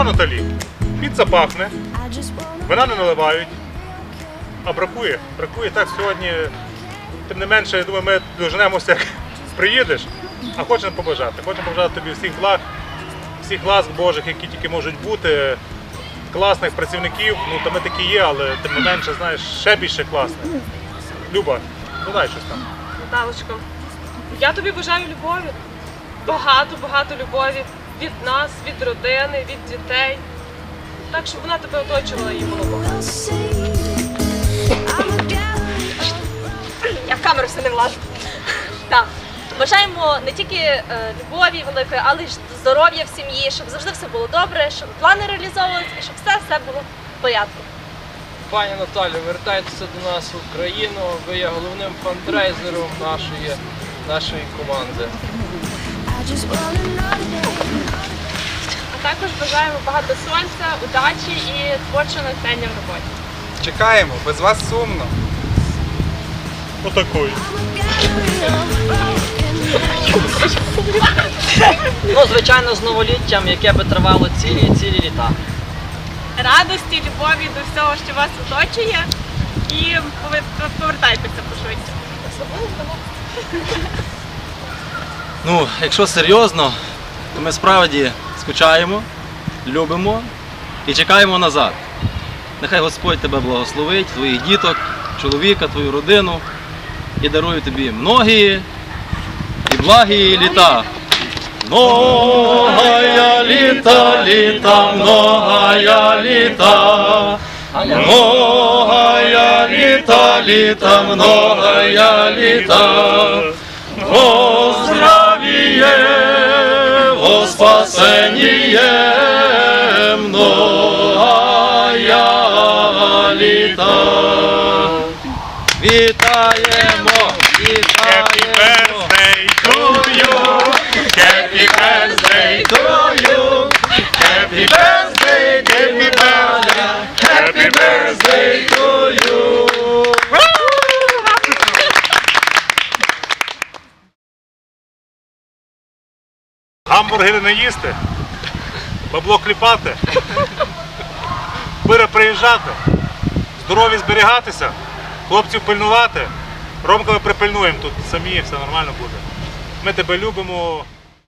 Сонце пахне, вина не наливають, а бракує. Бракує так сьогодні. Тим не менше, я думаю, ми доженемося, як приїдеш, а хочемо побажати. Хочемо побажати тобі всіх благ, всіх ласк Божих, які тільки можуть бути, класних працівників. Ну, то ми такі є, але тим не менше, знаєш, ще більше класних. Люба, додай щось там. Наталочко, я тобі бажаю любові. Багато, багато любові від нас, від родини, від дітей. Так, щоб вона тебе оточувала і було багато. Я в камеру все не влажу. Так. Бажаємо не тільки е, любові великої, але й здоров'я в сім'ї, щоб завжди все було добре, щоб плани реалізовувалися і щоб все все було в порядку. Пані Наталю, вертайтеся до нас в Україну. Ви є головним фандрейзером нашої, нашої команди. А також бажаємо багато сонця, удачі і творчого натхнення в роботі. Чекаємо, без вас сумно. Отакої. Ну, звичайно, з новоліттям, яке би тривало цілі цілі літа. Радості, любові до всього, що вас оточує, і повер- повертайтеся пошвидше. Ну, якщо серйозно, то ми справді скучаємо, любимо і чекаємо назад. Нехай Господь тебе благословить, твоїх діток, чоловіка, твою родину і дарує тобі многі і благі літа. Многая літа, літа, многая літа. Многая літа, літа, многая літа. Многая літа. Вітаємо, Happy вітаємо. birthday to you! Happy birthday to you! Happy birthday, happy birthday, happy birthday to you! Гамбургери не їсти, бабло кліпати, пире приїжджати, здорові зберігатися, хлопців пильнувати. Ромка ми припильнуємо тут самі, все нормально буде. Ми тебе любимо,